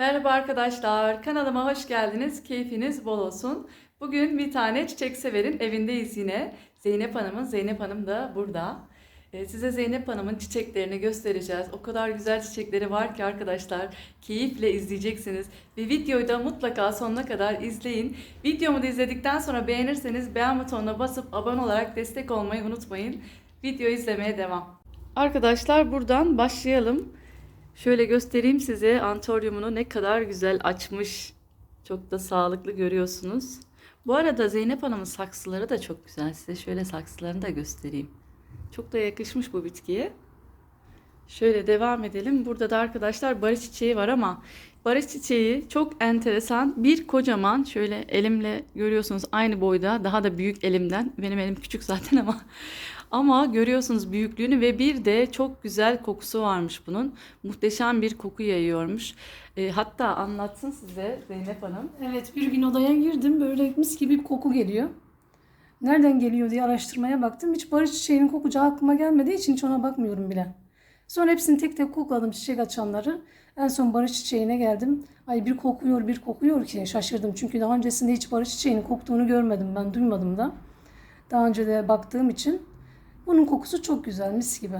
Merhaba arkadaşlar, kanalıma hoş geldiniz. Keyfiniz bol olsun. Bugün bir tane çiçek severin evindeyiz yine. Zeynep Hanım'ın, Zeynep Hanım da burada. Ee, Size Zeynep Hanım'ın çiçeklerini göstereceğiz. O kadar güzel çiçekleri var ki arkadaşlar. Keyifle izleyeceksiniz. Ve videoyu da mutlaka sonuna kadar izleyin. Videomu da izledikten sonra beğenirseniz beğen butonuna basıp abone olarak destek olmayı unutmayın. Videoyu izlemeye devam. Arkadaşlar buradan başlayalım. Şöyle göstereyim size antoryumunu ne kadar güzel açmış. Çok da sağlıklı görüyorsunuz. Bu arada Zeynep Hanım'ın saksıları da çok güzel. Size şöyle saksılarını da göstereyim. Çok da yakışmış bu bitkiye. Şöyle devam edelim. Burada da arkadaşlar barış çiçeği var ama barış çiçeği çok enteresan. Bir kocaman şöyle elimle görüyorsunuz aynı boyda daha da büyük elimden. Benim elim küçük zaten ama ama görüyorsunuz büyüklüğünü ve bir de çok güzel kokusu varmış bunun. Muhteşem bir koku yayıyormuş. E, hatta anlatsın size Zeynep Hanım. Evet bir gün odaya girdim böyle mis gibi bir koku geliyor. Nereden geliyor diye araştırmaya baktım. Hiç barış çiçeğinin kokacağı aklıma gelmediği için hiç ona bakmıyorum bile. Sonra hepsini tek tek kokladım çiçek açanları. En son barış çiçeğine geldim. Ay bir kokuyor bir kokuyor ki şaşırdım. Çünkü daha öncesinde hiç barış çiçeğinin koktuğunu görmedim ben duymadım da. Daha önce de baktığım için bunun kokusu çok güzel mis gibi.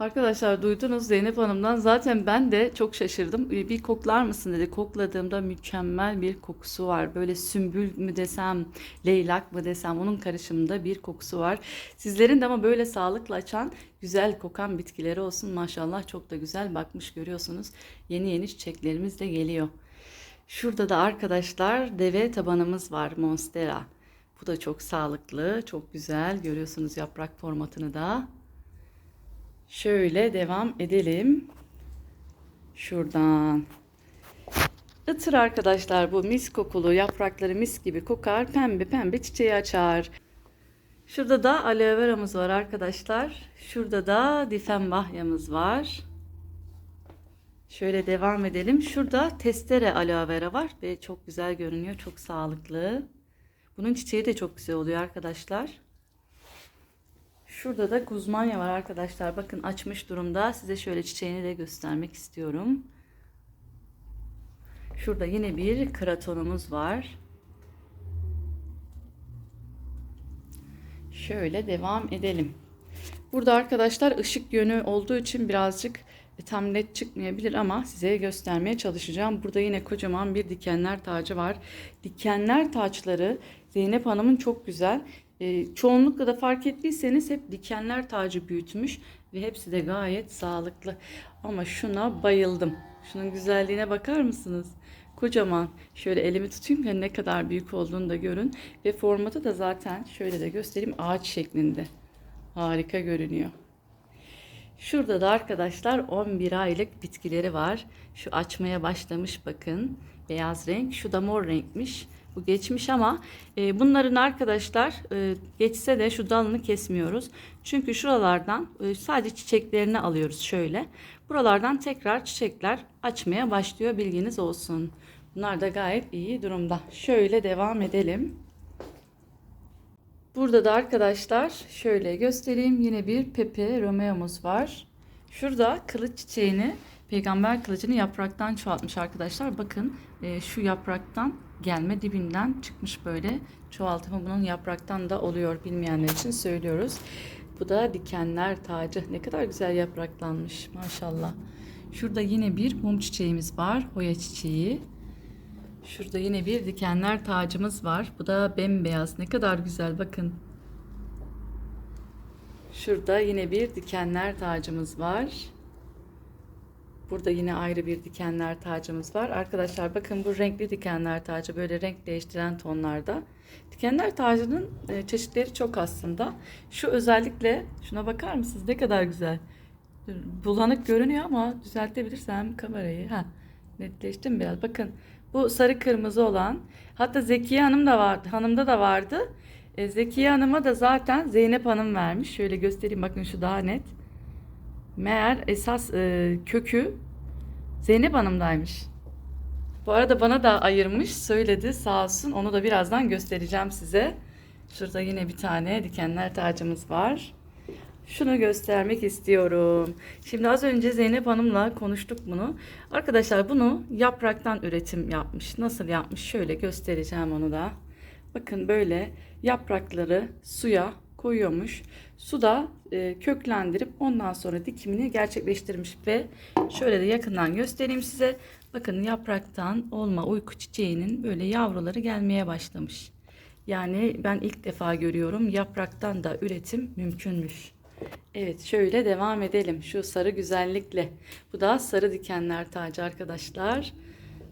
Arkadaşlar duydunuz Zeynep Hanım'dan. Zaten ben de çok şaşırdım. E, Bir koklar mısın dedi. Kokladığımda mükemmel bir kokusu var. Böyle sümbül mü desem, leylak mı desem onun karışımında bir kokusu var. Sizlerin de ama böyle sağlıklı açan, güzel kokan bitkileri olsun maşallah. Çok da güzel bakmış görüyorsunuz. Yeni yeni çiçeklerimiz de geliyor. Şurada da arkadaşlar deve tabanımız var Monstera. Bu da çok sağlıklı, çok güzel. Görüyorsunuz yaprak formatını da. Şöyle devam edelim. Şuradan. Itır arkadaşlar bu mis kokulu yaprakları mis gibi kokar. Pembe pembe çiçeği açar. Şurada da aloe vera'mız var arkadaşlar. Şurada da difenbahyamız var. Şöyle devam edelim. Şurada testere aloe vera var ve çok güzel görünüyor. Çok sağlıklı. Bunun çiçeği de çok güzel oluyor arkadaşlar. Şurada da guzmanya var arkadaşlar. Bakın açmış durumda. Size şöyle çiçeğini de göstermek istiyorum. Şurada yine bir kratonumuz var. Şöyle devam edelim. Burada arkadaşlar ışık yönü olduğu için birazcık e, tam net çıkmayabilir ama size göstermeye çalışacağım. Burada yine kocaman bir dikenler tacı var. Dikenler taçları Zeynep Hanım'ın çok güzel. E, çoğunlukla da fark ettiyseniz hep dikenler tacı büyütmüş ve hepsi de gayet sağlıklı. Ama şuna bayıldım. Şunun güzelliğine bakar mısınız? Kocaman. Şöyle elimi tutayım ki ne kadar büyük olduğunu da görün. Ve formatı da zaten şöyle de göstereyim ağaç şeklinde. Harika görünüyor. Şurada da arkadaşlar 11 aylık bitkileri var. Şu açmaya başlamış bakın. Beyaz renk. Şu da mor renkmiş. Bu geçmiş ama e, bunların arkadaşlar e, geçse de şu dalını kesmiyoruz. Çünkü şuralardan e, sadece çiçeklerini alıyoruz şöyle. Buralardan tekrar çiçekler açmaya başlıyor bilginiz olsun. Bunlar da gayet iyi durumda. Şöyle devam edelim. Burada da arkadaşlar şöyle göstereyim. Yine bir Pepe Romeo'muz var. Şurada kılıç çiçeğini, peygamber kılıcını yapraktan çoğaltmış arkadaşlar. Bakın e, şu yapraktan gelme dibinden çıkmış böyle. Çoğaltımı bunun yapraktan da oluyor bilmeyenler için söylüyoruz. Bu da dikenler tacı. Ne kadar güzel yapraklanmış maşallah. Şurada yine bir mum çiçeğimiz var. Hoya çiçeği. Şurada yine bir dikenler tacımız var. Bu da bembeyaz. Ne kadar güzel bakın. Şurada yine bir dikenler tacımız var. Burada yine ayrı bir dikenler tacımız var. Arkadaşlar bakın bu renkli dikenler tacı böyle renk değiştiren tonlarda. Dikenler tacının e, çeşitleri çok aslında. Şu özellikle şuna bakar mısınız? Ne kadar güzel. Bulanık görünüyor ama düzeltebilirsem kamerayı. Ha, netleşti mi biraz? Bakın bu sarı kırmızı olan. Hatta Zekiye Hanım da vardı. Hanımda da vardı. E, Zekiye Hanım'a da zaten Zeynep Hanım vermiş. Şöyle göstereyim bakın şu daha net. Meğer esas e, kökü Zeynep Hanım'daymış. Bu arada bana da ayırmış, söyledi sağ olsun. Onu da birazdan göstereceğim size. Şurada yine bir tane dikenler tacımız var. şunu göstermek istiyorum. Şimdi az önce Zeynep Hanım'la konuştuk bunu. Arkadaşlar bunu yapraktan üretim yapmış. Nasıl yapmış? Şöyle göstereceğim onu da. Bakın böyle yaprakları suya koyuyormuş. Suda e, köklendirip ondan sonra dikimini gerçekleştirmiş ve şöyle de yakından göstereyim size. Bakın yapraktan olma uyku çiçeğinin böyle yavruları gelmeye başlamış. Yani ben ilk defa görüyorum yapraktan da üretim mümkünmüş. Evet şöyle devam edelim şu sarı güzellikle. Bu da sarı dikenler tacı arkadaşlar.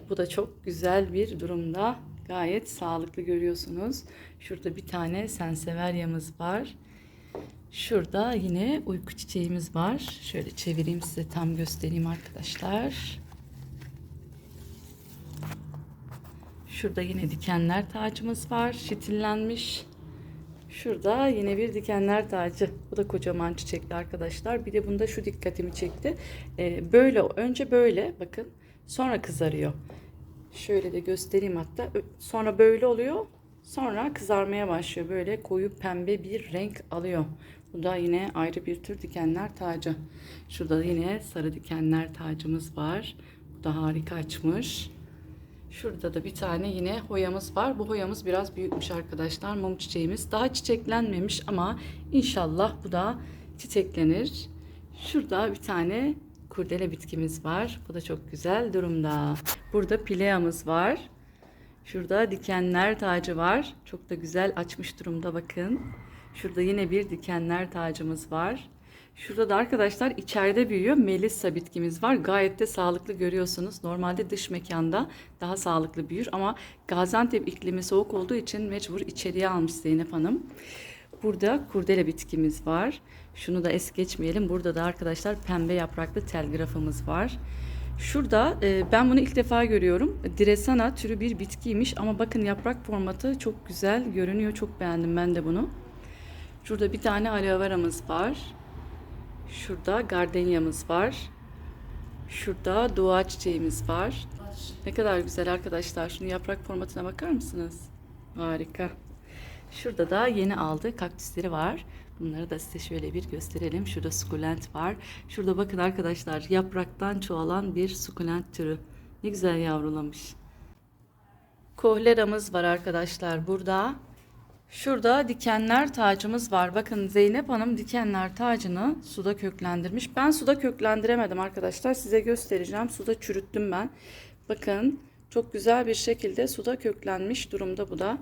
Bu da çok güzel bir durumda. Gayet sağlıklı görüyorsunuz. Şurada bir tane senseveryamız var. Şurada yine uyku çiçeğimiz var. Şöyle çevireyim size tam göstereyim arkadaşlar. Şurada yine dikenler tacımız var. Şitillenmiş. Şurada yine bir dikenler tacı. Bu da kocaman çiçekli arkadaşlar. Bir de bunda şu dikkatimi çekti. Ee, böyle önce böyle bakın. Sonra kızarıyor. Şöyle de göstereyim hatta. Sonra böyle oluyor. Sonra kızarmaya başlıyor. Böyle koyu pembe bir renk alıyor. Bu da yine ayrı bir tür dikenler tacı. Şurada yine sarı dikenler tacımız var. Bu da harika açmış. Şurada da bir tane yine hoyamız var. Bu hoyamız biraz büyükmüş arkadaşlar. Mum çiçeğimiz. Daha çiçeklenmemiş ama inşallah bu da çiçeklenir. Şurada bir tane kurdele bitkimiz var. Bu da çok güzel durumda. Burada pileamız var. Şurada dikenler tacı var. Çok da güzel açmış durumda bakın. Şurada yine bir dikenler tacımız var. Şurada da arkadaşlar içeride büyüyor Melissa bitkimiz var. Gayet de sağlıklı görüyorsunuz. Normalde dış mekanda daha sağlıklı büyür ama Gaziantep iklimi soğuk olduğu için mecbur içeriye almış Zeynep Hanım. Burada kurdele bitkimiz var. Şunu da es geçmeyelim. Burada da arkadaşlar pembe yapraklı telgrafımız var. Şurada e, ben bunu ilk defa görüyorum. Diresana türü bir bitkiymiş ama bakın yaprak formatı çok güzel görünüyor. Çok beğendim ben de bunu. Şurada bir tane aloe vera'mız var. Şurada gardenyamız var. Şurada dua çiçeğimiz var. Ne kadar güzel arkadaşlar. Şunun yaprak formatına bakar mısınız? Harika. Şurada da yeni aldığı kaktüsleri var. Bunları da size şöyle bir gösterelim. Şurada sukulent var. Şurada bakın arkadaşlar yapraktan çoğalan bir sukulent türü. Ne güzel yavrulamış. Kohleramız var arkadaşlar burada. Şurada dikenler tacımız var. Bakın Zeynep Hanım dikenler tacını suda köklendirmiş. Ben suda köklendiremedim arkadaşlar. Size göstereceğim. Suda çürüttüm ben. Bakın çok güzel bir şekilde suda köklenmiş durumda bu da.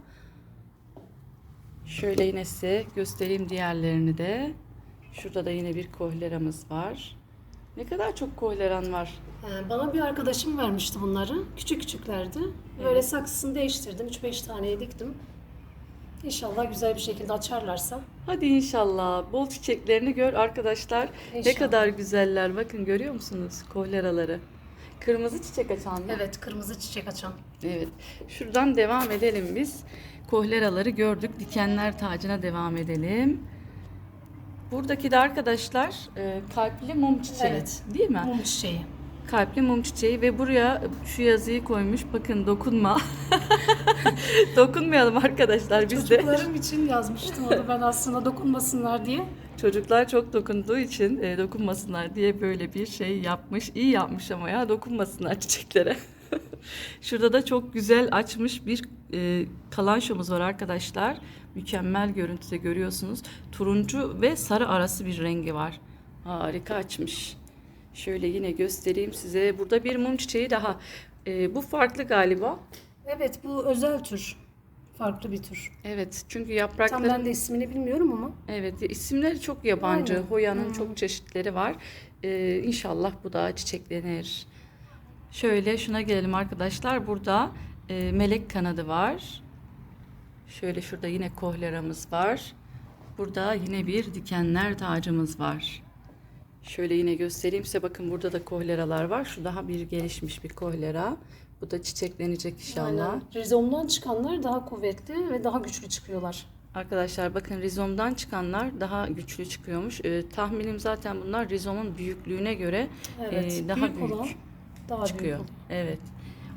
Şöyle yine size göstereyim diğerlerini de. Şurada da yine bir kohleramız var. Ne kadar çok kohleran var. Ee, Bana bir arkadaşım vermişti bunları. Küçük küçüklerdi. Böyle saksısını değiştirdim. 3-5 taneyi diktim. İnşallah güzel bir şekilde açarlarsa. Hadi inşallah bol çiçeklerini gör arkadaşlar. Ne İnşallah. kadar güzeller. Bakın görüyor musunuz kohleraları? Kırmızı çiçek açan mı? Evet, kırmızı çiçek açan. Evet. Şuradan devam edelim biz. Kohleraları gördük. Dikenler tacına devam edelim. Buradaki de arkadaşlar e, kalpli mum çiçeği. Evet. Değil mi? Mum çiçeği. Kalpli mum çiçeği ve buraya şu yazıyı koymuş. Bakın dokunma. Dokunmayalım arkadaşlar biz de. Çocuklarım için yazmıştım onu ben aslında dokunmasınlar diye. Çocuklar çok dokunduğu için e, dokunmasınlar diye böyle bir şey yapmış. İyi yapmış ama ya dokunmasınlar çiçeklere. Şurada da çok güzel açmış bir e, kalançomuz var arkadaşlar. Mükemmel görüntüde görüyorsunuz. Turuncu ve sarı arası bir rengi var. Harika açmış. Şöyle yine göstereyim size. Burada bir mum çiçeği daha. E, bu farklı galiba. Evet, bu özel tür. Farklı bir tür. Evet çünkü Tam yaprakları... ben de ismini bilmiyorum ama. Evet, isimleri çok yabancı. Aynen. Hoya'nın Hı. çok çeşitleri var. Ee, inşallah bu da çiçeklenir. Şöyle şuna gelelim arkadaşlar. Burada e, melek kanadı var. Şöyle şurada yine kohleramız var. Burada yine bir dikenler tacımız var. Şöyle yine göstereyim size. Bakın burada da kohleralar var. Şu daha bir gelişmiş bir kohlera. Bu da çiçeklenecek inşallah. Aynen. Rizomdan çıkanlar daha kuvvetli ve daha güçlü çıkıyorlar. Arkadaşlar bakın rizomdan çıkanlar daha güçlü çıkıyormuş. Ee, tahminim zaten bunlar rizomun büyüklüğüne göre Evet. e, daha büyük büyük olan daha çıkıyor. büyük. Evet.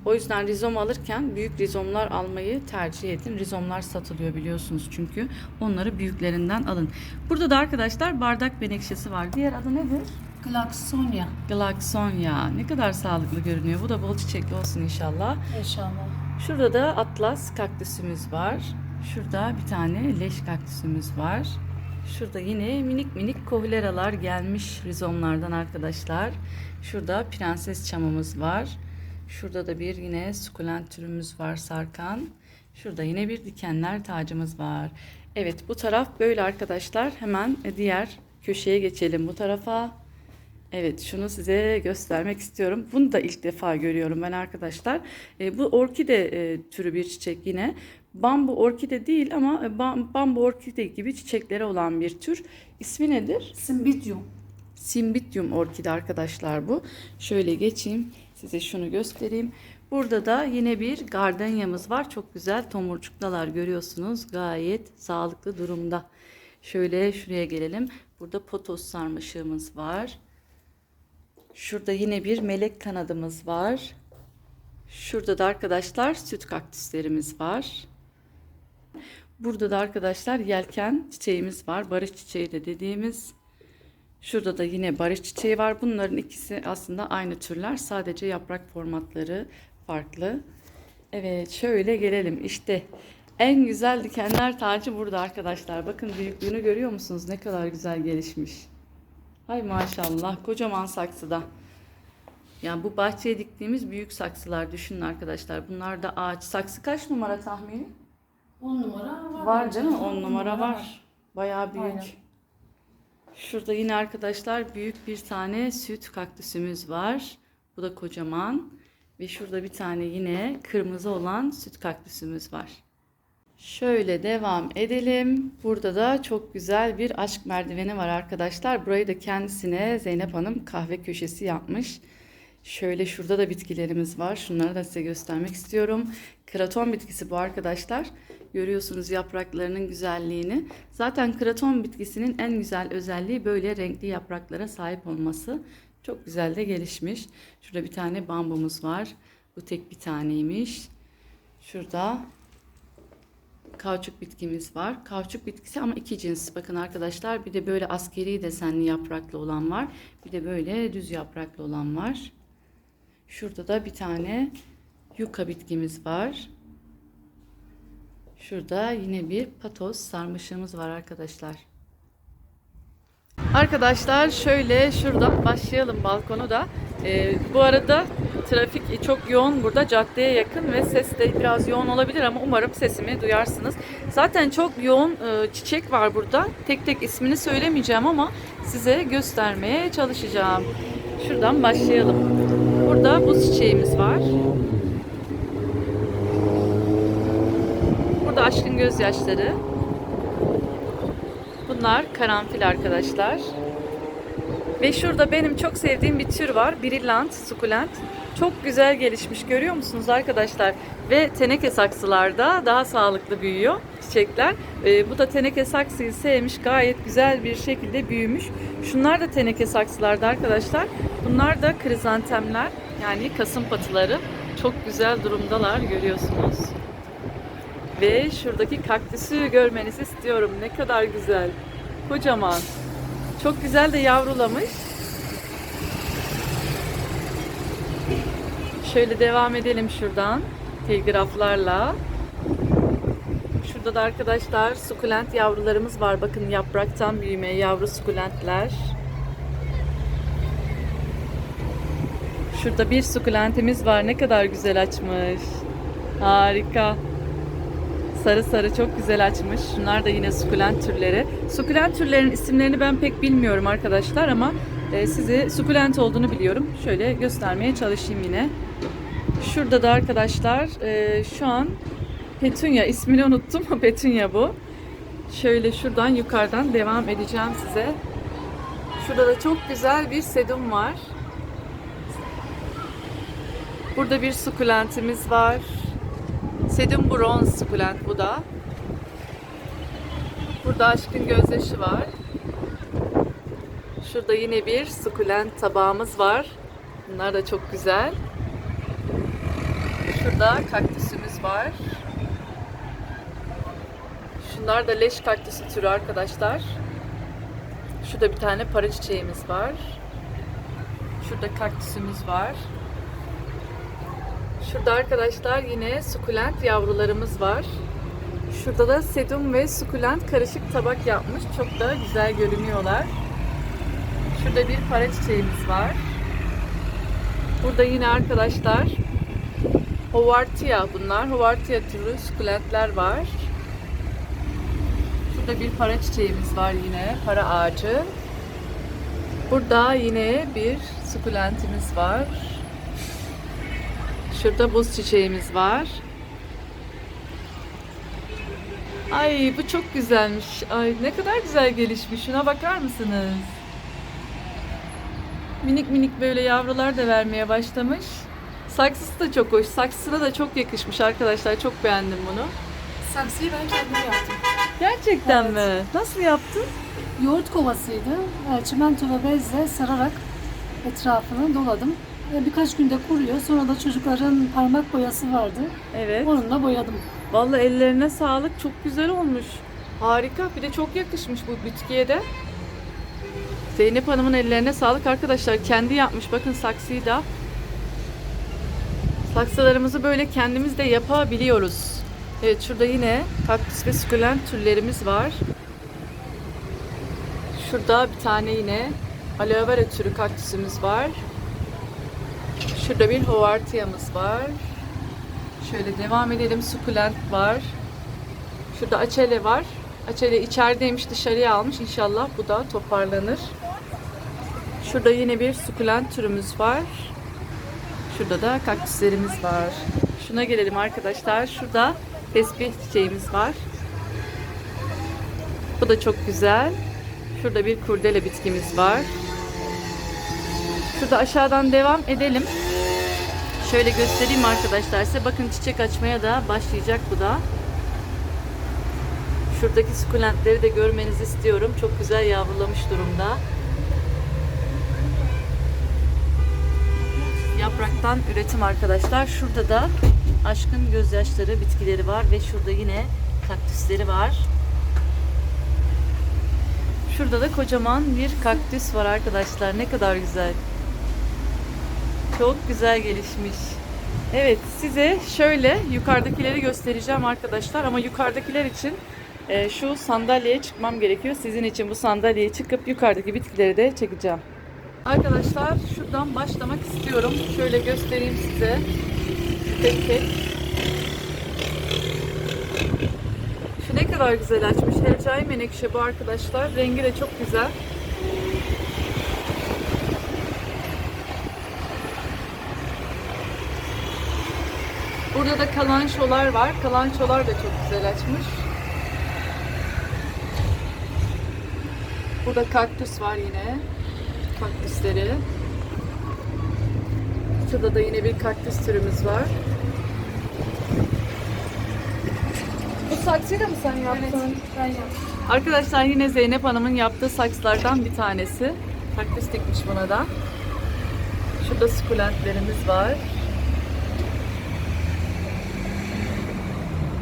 O yüzden rizom alırken büyük rizomlar almayı tercih edin. Rizomlar satılıyor biliyorsunuz çünkü. Onları büyüklerinden alın. Burada da arkadaşlar bardak menekşesi var. Diğer adı nedir? Glaksonia. Glaksonia. Ne kadar sağlıklı görünüyor. Bu da bol çiçekli olsun inşallah. İnşallah. Şurada da atlas kaktüsümüz var. Şurada bir tane leş kaktüsümüz var. Şurada yine minik minik kohleralar gelmiş rizomlardan arkadaşlar. Şurada prenses çamımız var. Şurada da bir yine sukulent türümüz var sarkan. Şurada yine bir dikenler tacımız var. Evet bu taraf böyle arkadaşlar. Hemen diğer köşeye geçelim bu tarafa. Evet şunu size göstermek istiyorum. Bunu da ilk defa görüyorum ben arkadaşlar. E, bu orkide e, türü bir çiçek yine. Bambu orkide değil ama e, bam- bambu orkide gibi çiçekleri olan bir tür. İsmi nedir? Symbidium. Simbidium orkide arkadaşlar bu. Şöyle geçeyim size şunu göstereyim. Burada da yine bir gardanyamız var. Çok güzel tomurcuktalar görüyorsunuz. Gayet sağlıklı durumda. Şöyle şuraya gelelim. Burada potos sarmaşığımız var. Şurada yine bir melek kanadımız var. Şurada da arkadaşlar süt kaktüslerimiz var. Burada da arkadaşlar yelken çiçeğimiz var. Barış çiçeği de dediğimiz. Şurada da yine barış çiçeği var. Bunların ikisi aslında aynı türler. Sadece yaprak formatları farklı. Evet şöyle gelelim. İşte en güzel dikenler tacı burada arkadaşlar. Bakın büyüklüğünü görüyor musunuz? Ne kadar güzel gelişmiş. Hay maşallah kocaman saksıda. Yani bu bahçeye diktiğimiz büyük saksılar düşünün arkadaşlar. Bunlar da ağaç. Saksı kaç numara tahmini? 10 numara var. Var? On 10 numara var. Bayağı büyük. Aynen. Şurada yine arkadaşlar büyük bir tane süt kaktüsümüz var. Bu da kocaman. Ve şurada bir tane yine kırmızı olan süt kaktüsümüz var. Şöyle devam edelim. Burada da çok güzel bir aşk merdiveni var arkadaşlar. Burayı da kendisine Zeynep Hanım kahve köşesi yapmış. Şöyle şurada da bitkilerimiz var. Şunları da size göstermek istiyorum. Kraton bitkisi bu arkadaşlar. Görüyorsunuz yapraklarının güzelliğini. Zaten kraton bitkisinin en güzel özelliği böyle renkli yapraklara sahip olması. Çok güzel de gelişmiş. Şurada bir tane bambumuz var. Bu tek bir taneymiş. Şurada kauçuk bitkimiz var. Kauçuk bitkisi ama iki cins. Bakın arkadaşlar bir de böyle askeri desenli yapraklı olan var. Bir de böyle düz yapraklı olan var. Şurada da bir tane yuka bitkimiz var. Şurada yine bir patos sarmışığımız var arkadaşlar. Arkadaşlar şöyle şuradan başlayalım balkonu da. Ee, bu arada trafik çok yoğun burada caddeye yakın ve ses de biraz yoğun olabilir ama umarım sesimi duyarsınız. Zaten çok yoğun e, çiçek var burada. Tek tek ismini söylemeyeceğim ama size göstermeye çalışacağım. Şuradan başlayalım. Burada buz çiçeğimiz var. Burada aşkın gözyaşları. Bunlar karanfil arkadaşlar. Ve şurada benim çok sevdiğim bir tür var. Brillant, sukulent. Çok güzel gelişmiş görüyor musunuz arkadaşlar? Ve teneke saksılarda daha sağlıklı büyüyor çiçekler. Ee, bu da teneke saksıyı sevmiş gayet güzel bir şekilde büyümüş. Şunlar da teneke saksılarda arkadaşlar. Bunlar da krizantemler yani kasım patıları. Çok güzel durumdalar görüyorsunuz. Ve şuradaki kaktüsü görmenizi istiyorum. Ne kadar güzel. Kocaman. Çok güzel de yavrulamış. Şöyle devam edelim şuradan. Telgraflarla. Şurada da arkadaşlar sukulent yavrularımız var. Bakın yapraktan büyüme yavru sukulentler. Şurada bir sukulentimiz var. Ne kadar güzel açmış. Harika. Sarı sarı çok güzel açmış. Şunlar da yine sukulent türleri. Sukulent türlerin isimlerini ben pek bilmiyorum arkadaşlar ama e, size sukulent olduğunu biliyorum. Şöyle göstermeye çalışayım yine. Şurada da arkadaşlar e, şu an Petunia ismini unuttum. Petunia bu. Şöyle şuradan yukarıdan devam edeceğim size. Şurada da çok güzel bir sedum var. Burada bir sukulentimiz var. Sedum bronz sukulent bu da. Burada aşkın gözyaşı var. Şurada yine bir sukulent tabağımız var. Bunlar da çok güzel. Şurada kaktüsümüz var. Şunlar da leş kaktüsü türü arkadaşlar. Şurada bir tane para çiçeğimiz var. Şurada kaktüsümüz var. Şurada arkadaşlar yine sukulent yavrularımız var. Şurada da sedum ve sukulent karışık tabak yapmış. Çok da güzel görünüyorlar. Şurada bir para çiçeğimiz var. Burada yine arkadaşlar Hovartia bunlar. Hovartia türü sukulentler var. Şurada bir para çiçeğimiz var yine. Para ağacı. Burada yine bir sukulentimiz var. Şurada buz çiçeğimiz var. Ay bu çok güzelmiş. Ay ne kadar güzel gelişmiş. Şuna bakar mısınız? Minik minik böyle yavrular da vermeye başlamış. Saksısı da çok hoş. Saksısına da çok yakışmış arkadaşlar. Çok beğendim bunu. Saksıyı ben kendim yaptım. Gerçekten mi? Nasıl yaptın? Yoğurt kovasıydı. E, Çimento ve bezle sararak etrafını doladım. Birkaç günde kuruyor. Sonra da çocukların parmak boyası vardı. Evet. Onunla boyadım. Vallahi ellerine sağlık. Çok güzel olmuş. Harika. Bir de çok yakışmış bu bitkiye de. Zeynep Hanım'ın ellerine sağlık arkadaşlar. Kendi yapmış. Bakın saksıyı da. Saksılarımızı böyle kendimiz de yapabiliyoruz. Evet şurada yine kaktüs ve sukulent türlerimiz var. Şurada bir tane yine aloe vera türü kaktüsümüz var. Şurada bir hovartiyamız var. Şöyle devam edelim. Sukulent var. Şurada açele var. Açele içerideymiş dışarıya almış. İnşallah bu da toparlanır. Şurada yine bir sukulent türümüz var. Şurada da kaktüslerimiz var. Şuna gelelim arkadaşlar. Şurada tesbih çiçeğimiz var. Bu da çok güzel. Şurada bir kurdele bitkimiz var. Şurada aşağıdan devam edelim. Şöyle göstereyim arkadaşlar size. Bakın çiçek açmaya da başlayacak bu da. Şuradaki sukulentleri de görmenizi istiyorum. Çok güzel yavrulamış durumda. Yapraktan üretim arkadaşlar. Şurada da aşkın gözyaşları bitkileri var ve şurada yine kaktüsleri var. Şurada da kocaman bir kaktüs var arkadaşlar. Ne kadar güzel. Çok güzel gelişmiş. Evet size şöyle yukarıdakileri göstereceğim arkadaşlar ama yukarıdakiler için e, şu sandalyeye çıkmam gerekiyor. Sizin için bu sandalyeye çıkıp yukarıdaki bitkileri de çekeceğim. Arkadaşlar şuradan başlamak istiyorum. Şöyle göstereyim size. Tek tek. Şu ne kadar güzel açmış. Hercai menekşe bu arkadaşlar. Rengi de çok güzel. Burada da kalançolar var. Kalançolar da çok güzel açmış. Burada kaktüs var yine. Kaktüsleri. Şurada da yine bir kaktüs türümüz var. Bu saksıyı da mı sen yaptın? ben yaptım. Arkadaşlar yine Zeynep Hanım'ın yaptığı saksılardan bir tanesi. Kaktüs dikmiş buna da. Şurada sukulentlerimiz var.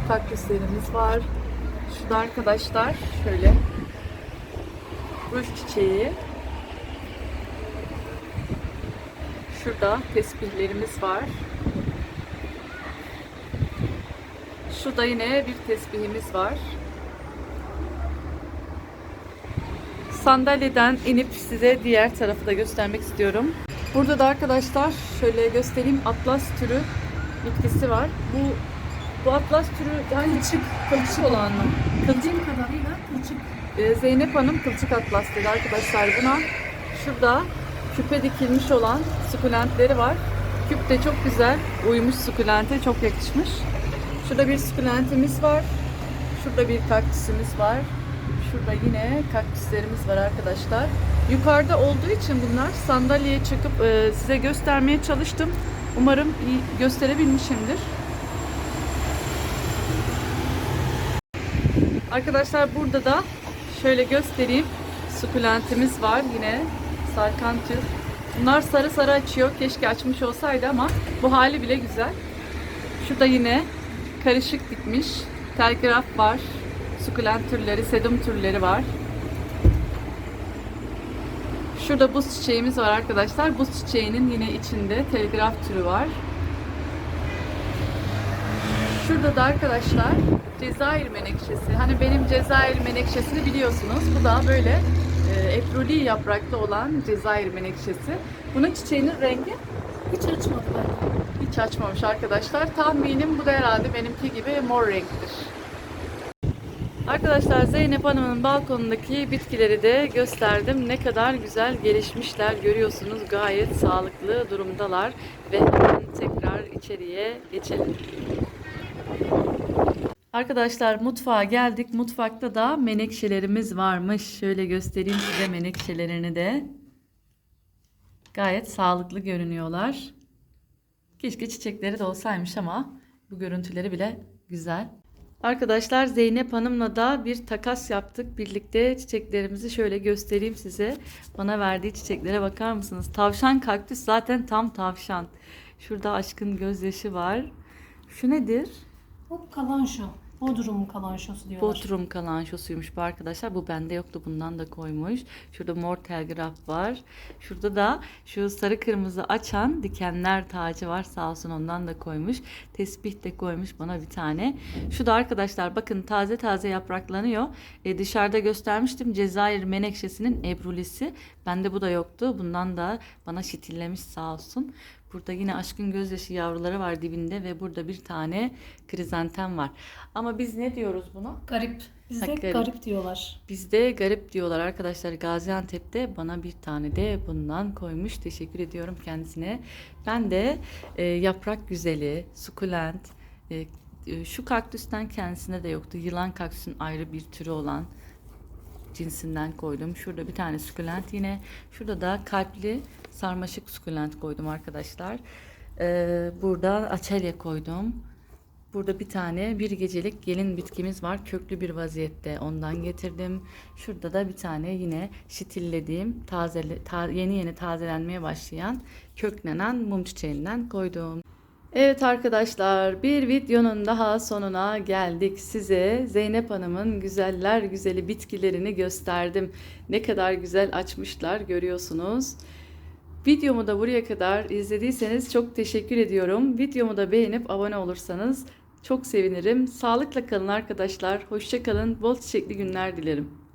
Kaktüslerimiz var. Şurada arkadaşlar şöyle ruj çiçeği. Şurada tesbihlerimiz var. Şurada yine bir tesbihimiz var. Sandalyeden inip size diğer tarafı da göstermek istiyorum. Burada da arkadaşlar şöyle göstereyim atlas türü bitkisi var. Bu bu atlas türü yani Kılçık. kılçık olan mı? Bildiğim kadarıyla kılçık. Ee, Zeynep Hanım kılçık atlas dedi arkadaşlar buna. Şurada küpe dikilmiş olan sukulentleri var. Küp de çok güzel uymuş sukulente çok yakışmış. Şurada bir sukulentimiz var. Şurada bir kaktüsümüz var. Şurada yine kaktüslerimiz var arkadaşlar. Yukarıda olduğu için bunlar sandalyeye çıkıp e, size göstermeye çalıştım. Umarım iyi gösterebilmişimdir. Arkadaşlar burada da şöyle göstereyim. Sukulentimiz var yine. Sarkan tür. Bunlar sarı sarı açıyor. Keşke açmış olsaydı ama bu hali bile güzel. Şurada yine karışık dikmiş. Telgraf var. Sukulent türleri, sedum türleri var. Şurada buz çiçeğimiz var arkadaşlar. Buz çiçeğinin yine içinde telgraf türü var. Şurada da arkadaşlar Cezayir menekşesi. Hani benim Cezayir menekşesini biliyorsunuz. Bu da böyle e, efruli yaprakta olan Cezayir menekşesi. Bunun çiçeğinin rengi Hiç açmadı hiç açmamış arkadaşlar. Tahminim bu da herhalde benimki gibi mor renktir. Arkadaşlar Zeynep Hanım'ın balkonundaki bitkileri de gösterdim. Ne kadar güzel gelişmişler görüyorsunuz. Gayet sağlıklı durumdalar. Ve hemen tekrar içeriye geçelim. Arkadaşlar mutfağa geldik. Mutfakta da menekşelerimiz varmış. Şöyle göstereyim size menekşelerini de. Gayet sağlıklı görünüyorlar. Keşke çiçekleri de olsaymış ama bu görüntüleri bile güzel. Arkadaşlar Zeynep Hanım'la da bir takas yaptık. Birlikte çiçeklerimizi şöyle göstereyim size. Bana verdiği çiçeklere bakar mısınız? Tavşan kaktüs zaten tam tavşan. Şurada aşkın gözyaşı var. Şu nedir? Bu kalanşo. Bodrum kalanşosu diyorlar. Bodrum kalançosuymuş bu arkadaşlar. Bu bende yoktu. Bundan da koymuş. Şurada mor telgraf var. Şurada da şu sarı kırmızı açan dikenler tacı var. Sağ olsun ondan da koymuş. Tesbih de koymuş bana bir tane. Şu da arkadaşlar bakın taze taze yapraklanıyor. E, dışarıda göstermiştim. Cezayir menekşesinin ebrulisi. Bende bu da yoktu. Bundan da bana şitillemiş sağ olsun. Burada yine aşkın gözyaşı yavruları var dibinde ve burada bir tane krizantem var. Ama biz ne diyoruz buna? Garip. Bizde Ha, garip. garip diyorlar. Bizde garip diyorlar arkadaşlar. Gaziantep'te bana bir tane de bundan koymuş. Teşekkür ediyorum kendisine. Ben de e, yaprak güzeli, sukulent, e, e, şu kaktüsten kendisine de yoktu. Yılan kaktüsün ayrı bir türü olan cinsinden koydum. Şurada bir tane sukulent yine. Şurada da kalpli sarmaşık sukulent koydum arkadaşlar. Ee, burada açelya koydum. Burada bir tane bir gecelik gelin bitkimiz var. Köklü bir vaziyette ondan getirdim. Şurada da bir tane yine şitillediğim, tazele, ta- yeni yeni tazelenmeye başlayan köklenen mum çiçeğinden koydum. Evet arkadaşlar bir videonun daha sonuna geldik. Size Zeynep Hanım'ın güzeller güzeli bitkilerini gösterdim. Ne kadar güzel açmışlar görüyorsunuz. Videomu da buraya kadar izlediyseniz çok teşekkür ediyorum. Videomu da beğenip abone olursanız çok sevinirim. Sağlıkla kalın arkadaşlar. Hoşça kalın. Bol çiçekli günler dilerim.